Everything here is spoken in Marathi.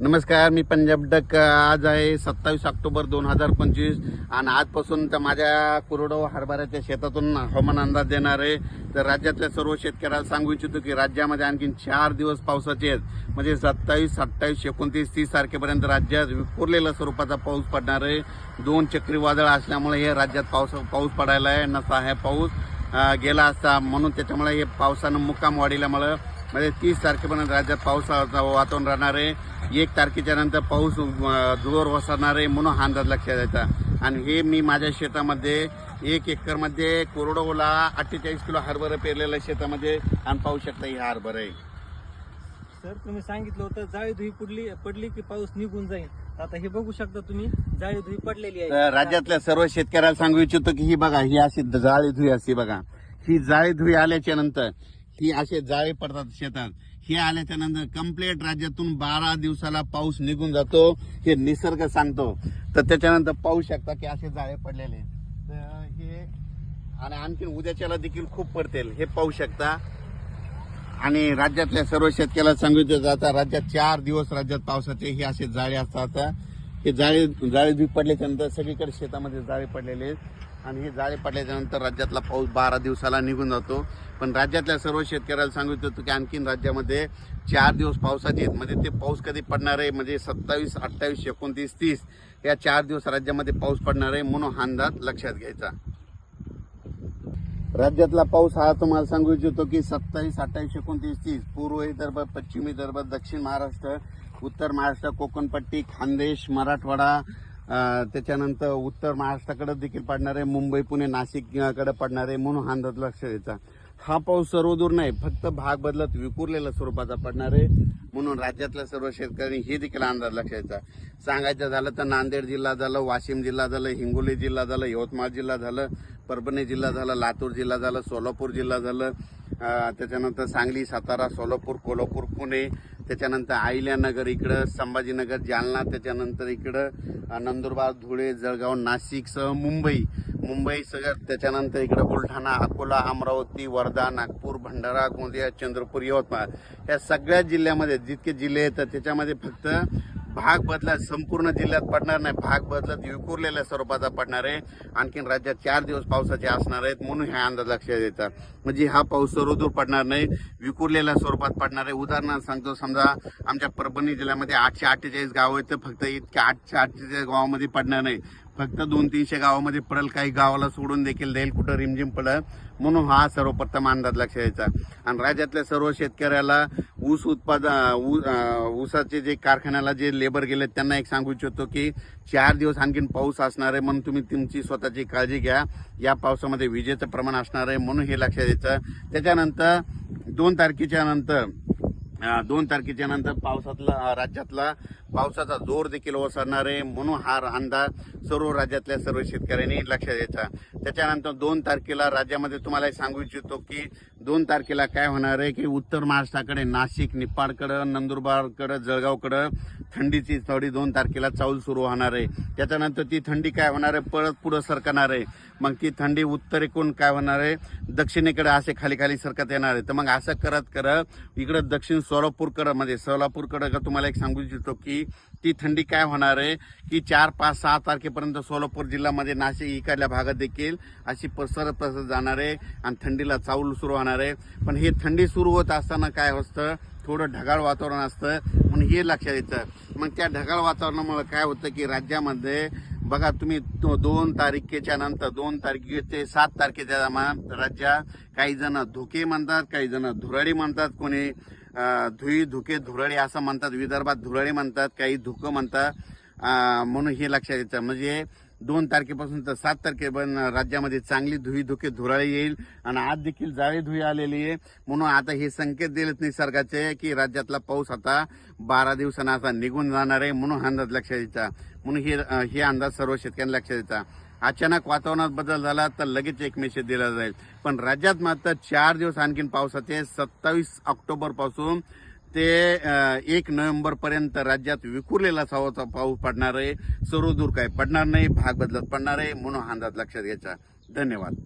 नमस्कार मी पंजाब डक आज आहे सत्तावीस ऑक्टोबर दोन हजार पंचवीस आणि आजपासून तर माझ्या कुरडो हरभऱ्याच्या शेतातून हवामान अंदाज देणार आहे. तर राज्यातल्या सर्व शेतकऱ्याला सांगू इच्छितो की राज्यामध्ये आणखीन चार दिवस पावसाचे आहेत. म्हणजे सत्तावीस अठ्ठावीस एकोणतीस तीस तारखेपर्यंत राज्यात विखुरलेल्या स्वरूपाचा पाऊस पडणार आहे. दोन चक्रीवादळ असल्यामुळे हे राज्यात पाऊस पाऊस पडायला आहे नसा आहे पाऊस. गेला असता म्हणून त्याच्यामुळे हे पावसानं मुक्काम वाढील्यामुळं म्हणजे तीस तारखेपर्यंत राज्यात पावसाचं वातावरण राहणार आहे. एक तारखेच्या नंतर पाऊस जोर वसरणार आहे म्हणून हा अंदाज लक्षात द्यायचा आणि हे मी माझ्या शेतामध्ये एक एकरमध्ये कोरडोला अठ्ठेचाळीस किलो हरभरं पेरलेलं शेतामध्ये आणि पाहू शकता हे हरभरं आहे. सर तुम्ही सांगितलं होतं जाळी धुई पडली पडली की पाऊस निघून जाईल. आता हे बघू शकता तुम्ही जाळी धुई पडलेली आहे. तर राज्यातल्या सर्व शेतकऱ्याला सांगू इच्छितो की ही बघा ही अशी जाळी धुई असते बघा. ही जाळी धुई आल्याच्यानंतर ही असे जाळे पडतात शेतात. हे आल्याच्यानंतर कंप्लीट राज्यातून बारा दिवसाला पाऊस निघून जातो. हे निसर्ग सांगतो. तर त्याच्यानंतर पाहू शकता की असे जाळे पडलेले तर हे आणि आणखी उद्याच्याला देखील खूप पडतील. हे पाहू शकता. आणि राज्यातल्या सर्व शेतकऱ्याला सांगितलं जातं राज्यात चार दिवस राज्यात पावसाचे हे असे जाळे असतात. हे जाळे जाळे धुई पडल्याच्यानंतर सगळीकडे शेतामध्ये जाळे पडलेले आहेत. आणि हे जाळे पडल्याच्या नंतर राज्यातला पाऊस बारा दिवसाला निघून जातो. पण राज्यातल्या सर्व शेतकऱ्याला सांगू इच्छितो की आणखीन राज्यामध्ये चार दिवस पावसाचे आहेत. म्हणजे ते पाऊस कधी पडणार आहे? म्हणजे सत्तावीस अठ्ठावीस एकोणतीस तीस या चार दिवस राज्यामध्ये पाऊस पडणार आहे म्हणून हा अंदाज लक्षात घ्यायचा. राज्यातला पाऊस हा तुम्हाला सांगू इच्छितो की सत्तावीस अठ्ठावीस एकोणतीस तीस. पूर्व विदर्भ पश्चिम विदर्भ दक्षिण महाराष्ट्र उत्तर महाराष्ट्र कोकणपट्टी खानदेश मराठवाडा त्याच्यानंतर उत्तर महाराष्ट्राकडे देखील पडणार आहे मुंबई पुणे नाशिककडे पडणार आहे म्हणून हा अंदाज लक्ष द्यायचा. हा पाऊस सर्वदूर नाही फक्त भाग बदलत विखुरलेल्या स्वरूपाचा पडणार आहे म्हणून राज्यातल्या सर्व शेतकऱ्यांनी हे देखील अंदाज लक्षायचा सांगायचं झालं तर नांदेड जिल्हा झालं वाशिम जिल्हा झालं हिंगोली जिल्हा झालं यवतमाळ जिल्हा झालं परभणी जिल्हा झाला लातूर जिल्हा झाला सोलापूर जिल्हा झालं. त्याच्यानंतर सांगली सातारा सोलापूर कोल्हापूर पुणे त्याच्यानंतर अहिल्यानगर इकडं संभाजीनगर जालना त्याच्यानंतर इकडं नंदुरबार धुळे जळगाव नाशिकसह मुंबई. मुंबई सगळं त्याच्यानंतर इकडं बुलढाणा अकोला अमरावती वर्धा नागपूर भंडारा गोंदिया चंद्रपूर यवतमाळ. या सगळ्या जिल्ह्यामध्ये जितके जिल्हे येतात त्याच्यामध्ये फक्त भाग बदलत संपूर्ण जिल्ह्यात पडणार नाही. भाग बदलत विखुरलेल्या स्वरूपाचा पडणार आहे. आणखीन राज्यात चार दिवस पावसाचे असणार आहेत म्हणून ह्या अंदाज लक्षात येतात. म्हणजे हा पाऊस सर्वदूर पडणार नाही विखुरलेल्या स्वरूपात पडणार आहे. उदाहरणार्थ सांगतो समजा आमच्या परभणी जिल्ह्यामध्ये आठशे अठ्ठेचाळीस गाव आहेत तर फक्त इतक्या आठशे अठ्ठेचाळीस गावामध्ये पडणार नाही. फक्त दोन तीनशे गावामध्ये पडेल काही गावाला सोडून देखील देईल कुठं रिमझिम पडेल म्हणून हा सर्वप्रथम अंदाज लक्षात यायचा आणि राज्यातल्या सर्व शेतकऱ्याला ऊस उत्पादन ऊसाचे जे कारखान्याला जे लेबर गेले त्यांना एक सांगू इच्छितो की चार दिवस आणखीन पाऊस असणार आहे म्हणून तुम्ही तुमची स्वतःची काळजी घ्या. या पावसामध्ये विजेचं प्रमाण असणार आहे म्हणून हे लक्षात द्यायचं त्याच्यानंतर दोन तारखेच्या नंतर दोन तारखेच्या नंतर पावसातला राज्यातला पावसाचा जोर देखील ओसरणार आहे म्हणून हा अंदाज सर्व राज्यातल्या सर्व शेतकऱ्यांनी लक्षात द्यायचा त्याच्यानंतर दोन तारखेला राज्यामध्ये तुम्हाला एक सांगू इच्छितो की दोन तारखेला काय होणार आहे की उत्तर महाराष्ट्राकडे नाशिक निपाडकडं नंदुरबारकडं जळगावकडं थंडीची थोडी दोन तारखेला चाऊल सुरू होणार आहे. त्याच्यानंतर ती थंडी काय होणार आहे? परत पुढं सरकणार आहे. मग ती थंडी उत्तरेकडून काय होणार आहे? दक्षिणेकडे असे खाली खाली सरकत येणार आहे. तर मग असं करत करत इकडं दक्षिण सोलापूरकडं म्हणजे सोलापूरकडं का तुम्हाला एक सांगू इच्छितो की ती थंडी काय होणार आहे की चार पाच सहा तारखेपर्यंत सोलापूर जिल्ह्यामध्ये नाशिक इकडल्या भागात देखील अशी पसरत पसरत जाणार आहे आणि थंडीला चावल सुरू होणार आहे. पण हे थंडी सुरू होत असताना काय असतं? थोडं ढगाळ वातावरण असतं. म्हणून हे लक्षात येतं. मग त्या ढगाळ वातावरणामुळे काय होतं की राज्यामध्ये बघा तुम्ही दोन तारखेच्या नंतर दोन तारखेचे सात तारखेच्या दरम्यान राज्यात काही जण धुके म्हणतात काही जण धुराडी म्हणतात कोणी. धुई धुके धुरळे असं म्हणतात विदर्भात धुरळे म्हणतात काही धुकं म्हणतात. म्हणून हे लक्षात येतं. म्हणजे दोन तारखेपासून तर सात तारखेपर्यंत राज्यामध्ये चांगली धुई धुके धुराळी येईल आणि आज देखील जाळी धुई आलेली आहे. म्हणून आता हे संकेत दिलेत निसर्गाचे की राज्यातला पाऊस आता बारा दिवसांना आता निघून जाणार आहे म्हणून हा अंदाज लक्षात द्यायचा म्हणून हे हे अंदाज सर्व शेतकऱ्यांना लक्षात द्यायचा अचानक वातावरणात बदल झाला तर लगेच एक मेसेज दिला जाईल. पण राज्यात मात्र चार दिवस आणखीन पावसाचे सत्तावीस ऑक्टोबरपासून ते एक नोव्हेंबर पर्यंत राज्यात विखुरलेला सावाचा पाऊस पडणार आहे. सर्वदूर काय पडणार नाही भाग बदलत पडणार आहे म्हणून हा अंदाज लक्षात घ्यायचा. धन्यवाद.